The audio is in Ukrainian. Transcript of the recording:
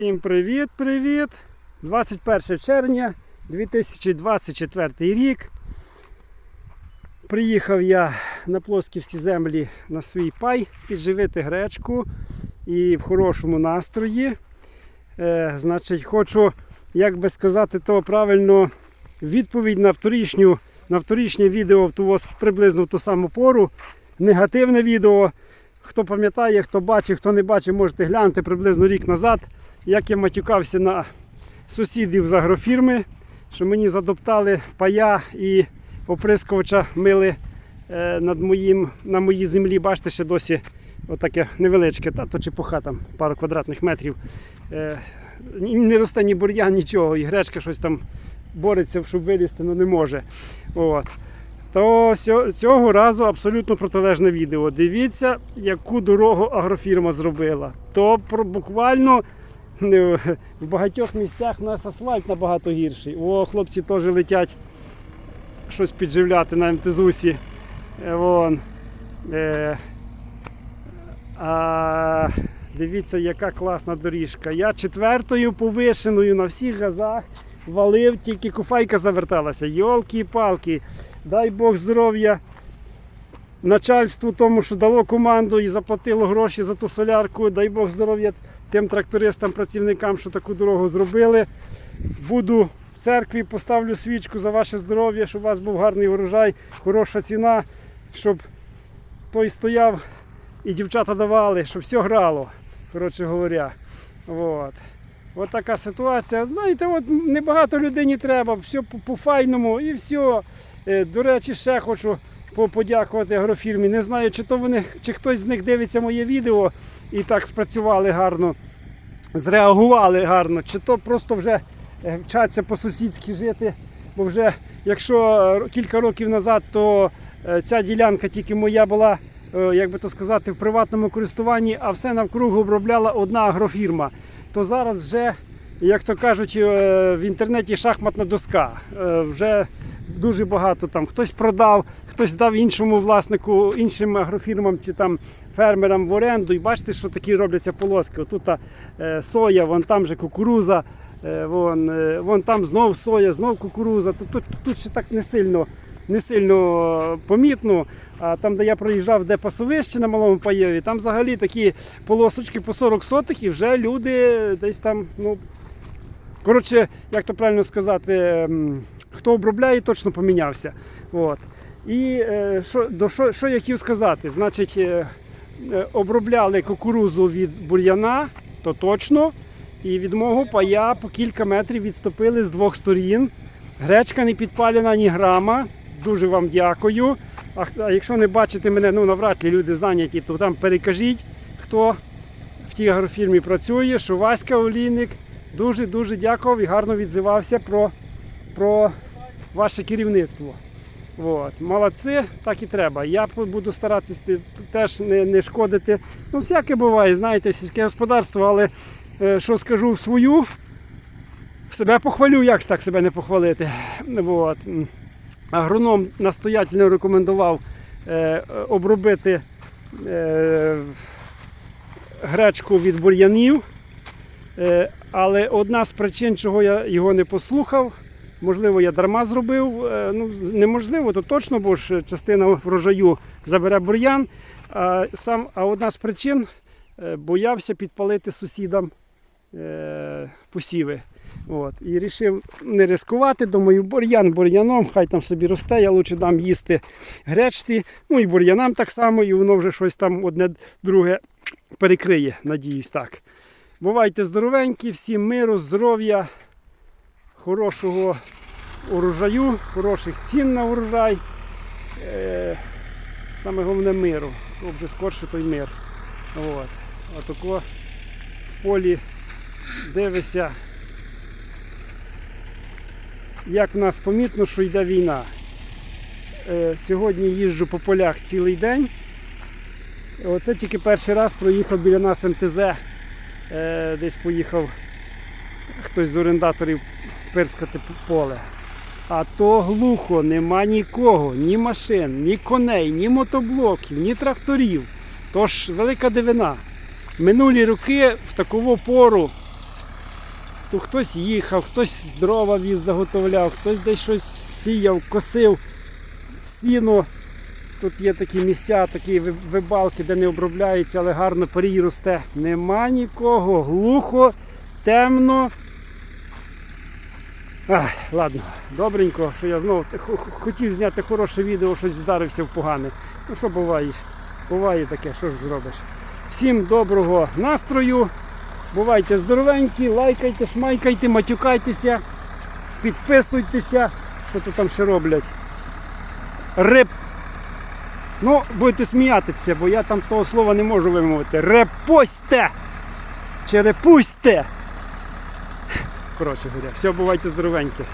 Всім привіт-привіт! 21 червня 2024 рік. Приїхав я на плосківські землі на свій пай підживити гречку і в хорошому настрої. Е, значить, хочу, як би сказати, то правильно відповідь на вторічню, на вторічнє відео в ту приблизно в ту саму пору. Негативне відео. Хто пам'ятає, хто бачив, хто не бачив, можете глянути приблизно рік назад, як я матюкався на сусідів з агрофірми, що мені задоптали пая і оприскувача мили е, над моїм, на моїй землі. Бачите, ще досі отаке невеличке, та то чепуха там пару квадратних метрів. Е, не росте ні бур'ян, нічого, і гречка щось там бореться, щоб вилізти, але не може. От. То цього разу абсолютно протилежне відео. Дивіться, яку дорогу агрофірма зробила. То буквально е, в багатьох місцях у нас асфальт набагато гірший. О, хлопці теж летять щось підживляти на МТЗусі. Е, Вон. Е, а, дивіться, яка класна доріжка. Я четвертою повишеною на всіх газах валив, тільки куфайка заверталася. Йолки-палки. Дай Бог здоров'я начальству тому, що дало команду і заплатило гроші за ту солярку. Дай Бог здоров'я тим трактористам, працівникам, що таку дорогу зробили. Буду в церкві, поставлю свічку за ваше здоров'я, щоб у вас був гарний урожай, хороша ціна, щоб той стояв і дівчата давали, щоб все грало, коротше говоря. От. От така ситуація. Знаєте, от небагато людині треба, все по- по-файному і все. Е, До речі, ще хочу подякувати агрофірмі. Не знаю, чи то вони, чи хтось з них дивиться моє відео і так спрацювали гарно, зреагували гарно, чи то просто вже е, вчаться по-сусідськи жити. Бо вже, якщо е, кілька років назад, то ця ділянка тільки моя була, як би то сказати, в приватному користуванні, а все навкруги обробляла одна агрофірма. То зараз вже, як то кажуть, е, в інтернеті шахматна доска. Е, Вже дуже багато там хтось продав, хтось дав іншому власнику, іншим агрофірмам чи там фермерам в оренду. І бачите, що такі робляться полоски. Тут е, соя, вон там же кукуруза, вон, вон там знов соя, знов кукуруза. Тут, тут, тут ще так не сильно. Не сильно помітно, а там, де я проїжджав, де пасовище на малому паєві, там взагалі такі полосочки по 40 сотих, і вже люди десь там, ну коротше, як то правильно сказати, ем, хто обробляє, точно помінявся. От. І е, що, до, що, що я хотів сказати? Значить, е, е, обробляли кукурузу від бур'яна, то точно. І від мого пая по кілька метрів відступили з двох сторін. Гречка не підпалена ні грама. Дуже вам дякую. А, якщо не бачите мене, ну навряд ли люди зайняті, то там перекажіть, хто в тій агрофірмі працює, що Васька Олійник дуже-дуже дякував і гарно відзивався про, про ваше керівництво. От. Молодці, так і треба. Я буду старатися теж не, не шкодити. Ну, всяке буває, знаєте, сільське господарство, але е, що скажу в свою, себе похвалю, як так себе не похвалити. От. Агроном настоятельно рекомендував е, обробити е, гречку від бур'янів. Е, але одна з причин, чого я його не послухав, можливо, я дарма зробив. Ну, неможливо, то точно, бо ж частина врожаю забере бур'ян. А, сам, а одна з причин боявся підпалити сусідам посіви. От. І вирішив не ризикувати, думаю, бур'ян бур'яном, хай там собі росте, я лучше дам їсти гречці, ну і бур'янам так само, і воно вже щось там одне друге перекриє, надіюсь так. Бувайте здоровенькі, всім миру, здоров'я, хорошого урожаю, хороших цін на урожай. Е, саме головне миру. Вже скорше той мир. От. Отако в полі дивися, як в нас помітно, що йде війна. Е, сьогодні їжджу по полях цілий день. Оце тільки перший раз проїхав біля нас МТЗ. Е, десь поїхав хтось з орендаторів пирскати поле. А то глухо, нема нікого, ні машин, ні коней, ні мотоблоків, ні тракторів. Тож велика дивина. Минулі роки в таку пору То хтось їхав, хтось дрова віз, заготовляв, хтось десь щось сіяв, косив, сіно. Тут є такі місця, такі вибалки, де не обробляється, але гарно порій росте. Нема нікого, глухо, темно. Ах, ладно, добренько, що я знову хотів зняти хороше відео, щось вдарився в погане. Ну що буває? Буває таке, що ж зробиш. Всім доброго настрою. Бувайте здоровенькі, лайкайте, шмайкайте, матюкайтеся, підписуйтеся, що то там ще роблять. Реп. Ну, будете сміятися, бо я там того слова не можу вимовити. Репосте! Черепусте! Коротше говоря, все, бувайте здоровенькі.